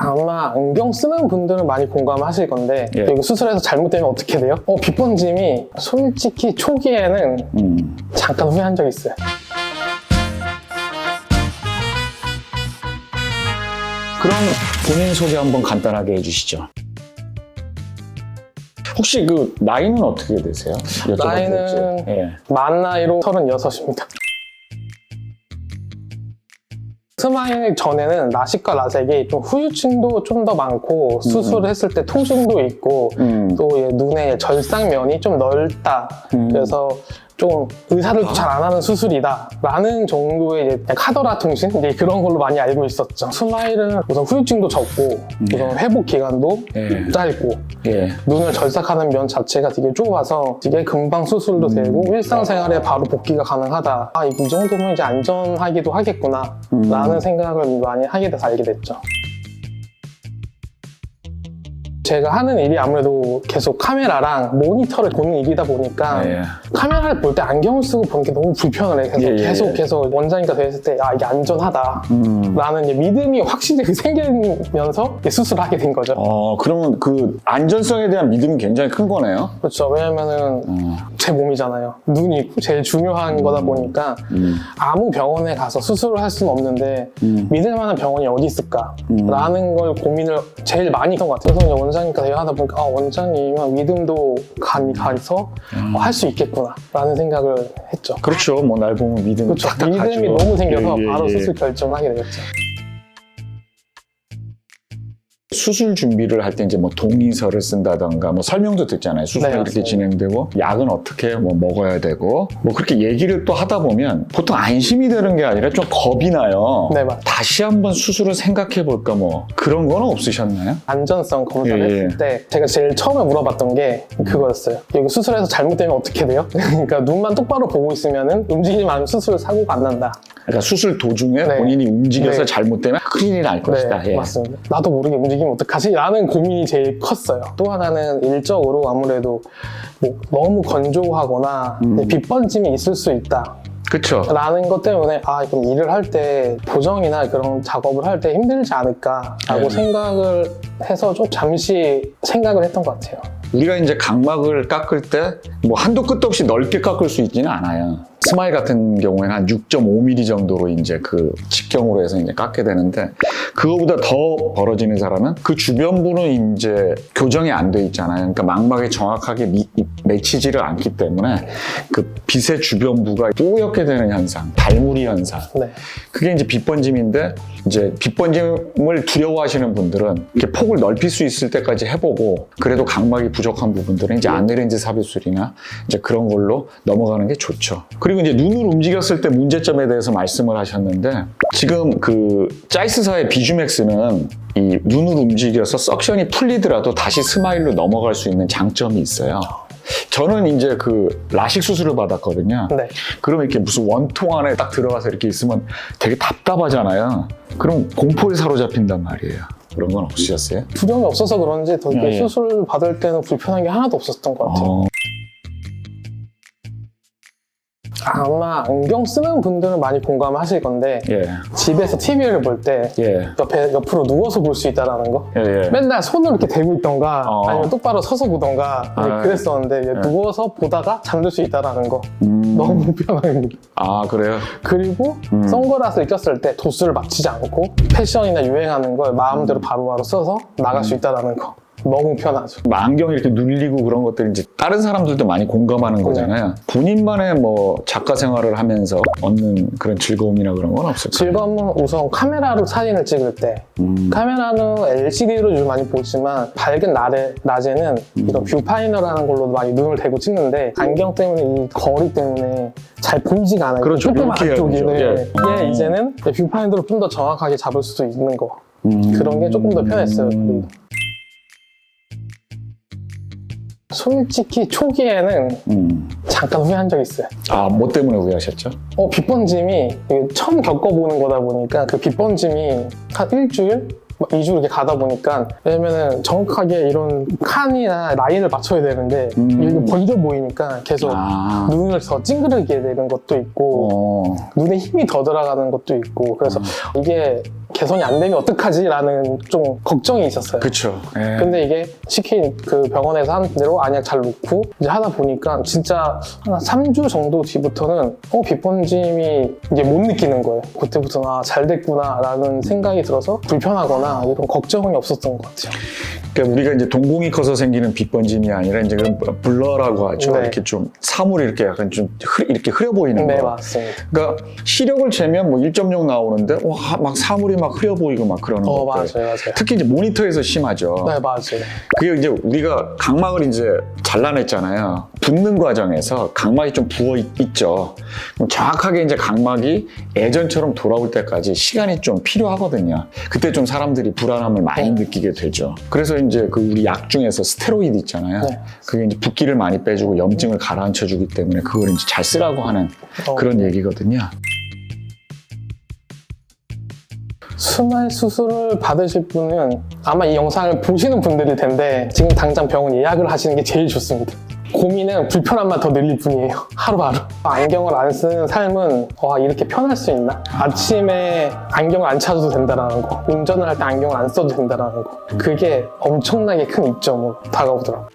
아마 안경 쓰는 분들은 많이 공감하실 건데 예. 이거 수술해서 잘못되면 어떻게 돼요? 어, 빗번짐이 솔직히 초기에는 음. 잠깐 후회한 적 있어요. 그럼 본인 소개 한번 간단하게 해주시죠. 혹시 그 나이는 어떻게 되세요? 여쭤봐도 나이는- 될지. 예. 만 나이로 36입니다. 스마일 전에는 라식과 라섹이 좀 후유증도 좀 더 많고 수술을 했을 때 통증도 있고 음. 또 얘 눈의 절상면이 좀 넓다. 음. 그래서 좀 의사를 잘안 하는 수술이다. 라는 정도의 이제 카더라 통신? 이제 그런 걸로 많이 알고 있었죠. 스마일은 우선 후유증도 적고, 우선 회복 기간도 예. 짧고, 예. 눈을 절삭하는 면 자체가 되게 좁아서 되게 금방 수술도 되고 일상생활에 바로 복귀가 가능하다. 아, 이 정도면 이제 안전하기도 하겠구나. 라는 생각을 많이 하게 돼서 알게 됐죠. 제가 하는 일이 아무래도 계속 카메라랑 모니터를 보는 일이다 보니까 예. 카메라를 볼 때 안경을 쓰고 보는 게 너무 불편해. 그래서 예, 예. 계속 계속 원장이가 됐을 때, 아, 이게 안전하다. 음. 라는 이제 믿음이 확실히 생기면서 수술을 하게 된 거죠. 어, 그러면 그 안전성에 대한 믿음이 굉장히 큰 거네요. 그렇죠. 왜냐면은 어. 제 몸이잖아요. 눈이 제일 중요한 거다 보니까 음. 아무 병원에 가서 수술을 할 수는 없는데 음. 믿을 만한 병원이 어디 있을까? 음. 라는 걸 고민을 제일 많이 했던 것 같아요. 그래서 이제 원장님과 대화하다 보니까 아, 원장님은 믿음도 가, 가서 음. 할수 있겠구나 라는 생각을 했죠. 그렇죠. 뭐 날 보면 믿음이 그렇죠. 믿음이 가죠. 너무 생겨서 예, 예, 바로 예. 수술 결정을 하게 되었죠. 수술 준비를 할 때 이제 뭐 동의서를 쓴다던가 뭐 설명도 듣잖아요. 수술이 네, 이렇게 맞습니다. 진행되고 약은 어떻게 뭐 먹어야 되고 뭐 그렇게 얘기를 또 하다 보면 보통 안심이 되는 게 아니라 좀 겁이 나요. 네, 맞- 다시 한번 수술을 생각해 볼까 뭐 그런 건 없으셨나요? 안전성 검사를 예, 예. 했을 때 제가 제일 처음에 물어봤던 게 그거였어요. 이거 수술해서 잘못되면 어떻게 돼요? 그러니까 눈만 똑바로 보고 있으면 움직이지 않으면 수술 사고가 안 난다. 그러니까 수술 도중에 네. 본인이 움직여서 네. 잘못되면 큰일이 날 것이다. 네, 예. 맞습니다. 나도 모르게 움직이면 어떡하지? 라는 고민이 제일 컸어요. 또 하나는 일적으로 아무래도 뭐 너무 건조하거나 음. 빗번짐이 있을 수 있다. 그렇죠. 라는 것 때문에 아 그럼 일을 할 때 보정이나 그런 작업을 할 때 힘들지 않을까라고 네. 생각을 해서 좀 잠시 생각을 했던 것 같아요. 우리가 이제 각막을 깎을 때 뭐 한도 끝도 없이 넓게 깎을 수 있지는 않아요. 스마일 같은 경우에는 한 6.5mm 정도로 이제 그 직경으로 해서 이제 깎게 되는데 그거보다 더 벌어지는 사람은 그 주변부는 이제 교정이 안 돼 있잖아요. 그러니까 망막에 정확하게 미- 맺히지를 않기 때문에 그 빛의 주변부가 뽀얗게 되는 현상, 달무리 현상. 네. 그게 이제 빗번짐인데 이제 빗번짐을 두려워하시는 분들은 이렇게 폭을 넓힐 수 있을 때까지 해보고 그래도 각막이 부족한 부분들은 이제 안내렌즈 삽입술이나 이제 그런 걸로 넘어가는 게 좋죠. 그리고 이제 눈을 움직였을 때 문제점에 대해서 말씀을 하셨는데 지금 그 짜이스사의 비주맥스는 이 눈을 움직여서 석션이 풀리더라도 다시 스마일로 넘어갈 수 있는 장점이 있어요. 저는 이제 그 라식 수술을 받았거든요. 네. 그러면 이렇게 무슨 원통 안에 딱 들어가서 이렇게 있으면 되게 답답하잖아요. 그럼 공포에 사로잡힌단 말이에요. 그런 건 없으셨어요? 두려움이 없어서 그런지 되게 예, 예. 수술 받을 때는 불편한 게 하나도 없었던 것 같아요. 어, 아마 안경 쓰는 분들은 많이 공감하실 건데 예, 집에서 TV를 볼 때 예, 옆에 옆으로 누워서 볼 수 있다라는 거. 예, 예. 맨날 손을 이렇게 대고 있던가 어. 아니면 똑바로 서서 보던가 아, 그랬었는데 이제 예. 누워서 보다가 잠들 수 있다라는 거 음, 너무 편합니다. 아, 그래요? 그리고 음. 선글라스를 꼈을 때 도수를 맞추지 않고 패션이나 유행하는 걸 마음대로 바로바로 써서 나갈 수 있다라는 거 너무 편하죠. 뭐 안경이 이렇게 눌리고 그런 것들이 이제 다른 사람들도 많이 공감하는 거잖아요. 본인만의 뭐 작가 생활을 하면서 얻는 그런 즐거움이나 그런 건 없을까요? 즐거움은 우선 카메라로 사진을 찍을 때 음, 카메라는 LCD로 요즘 많이 보지만 밝은 날에, 낮에는 이런 뷰파이너라는 걸로 많이 눈을 대고 찍는데 안경 때문에 이 거리 때문에 잘 보이지가 않아요. 그렇죠. 해야 되죠. 안쪽이. 네. 예. 이게 어. 이제는 뷰파이너로 좀 더 정확하게 잡을 수도 있는 거. 음. 그런 게 조금 더 편했어요. 그 솔직히 초기에는 음. 잠깐 후회한 적이 있어요. 아, 뭐 때문에 후회하셨죠? 어, 빗번짐이 처음 겪어보는 거다 보니까 그 빗번짐이 한 일주일? 막 2주 이렇게 가다 보니까 왜냐면은 정확하게 이런 칸이나 라인을 맞춰야 되는데 음. 이게 번져 보이니까 계속 아, 눈을 더 찡그리게 되는 것도 있고 어, 눈에 힘이 더 들어가는 것도 있고 그래서 음. 이게 개선이 안 되면 어떡하지라는 좀 걱정이 있었어요. 그쵸. 예. 근데 이게 시킨 그 병원에서 한 대로 안약 잘 놓고 이제 하다 보니까 진짜 한 3주 정도 뒤부터는 어 빗번짐이 이제 못 느끼는 거예요. 그때부터는 아, 잘 됐구나라는 생각이 들어서 불편하거나 이런 걱정이 없었던 것 같아요. 그러니까 우리가 이제 동공이 커서 생기는 빗번짐이 아니라 이제 그런 블러라고 하죠. 네. 이렇게 좀 사물이 이렇게 약간 좀 흐, 이렇게 흐려 보이는 네 거. 맞습니다. 그러니까 시력을 재면 뭐 1.0 나오는데 와, 막 사물이 막 흐려 보이고 막 그러는 어 것들. 맞아요 맞아요. 특히 이제 모니터에서 심하죠. 네 맞아요. 그게 이제 우리가 각막을 이제 잘라냈잖아요. 붓는 과정에서 각막이 좀 부어 있, 죠 정확하게 이제 각막이 예전처럼 돌아올 때까지 시간이 좀 필요하거든요. 그때 좀 사람들이 불안함을 많이 네. 느끼게 되죠. 그래서 이제 그 우리 약 중에서 스테로이드 있잖아요. 네. 그게 이제 붓기를 많이 빼주고 염증을 가라앉혀 주기 때문에 그걸 이제 잘 쓰라고 하는 어. 그런 얘기거든요. 순환 수술을 받으실 분은 아마 이 영상을 보시는 분들일 텐데 지금 당장 병원 예약을 하시는 게 제일 좋습니다. 고민은 불편함만 더 늘릴 뿐이에요. 하루하루. 안경을 안 쓰는 삶은 와 이렇게 편할 수 있나? 아침에 안경을 안 찾아도 된다라는 거. 운전을 할 때 안경을 안 써도 된다라는 거. 그게 엄청나게 큰 이점으로 다가오더라고요.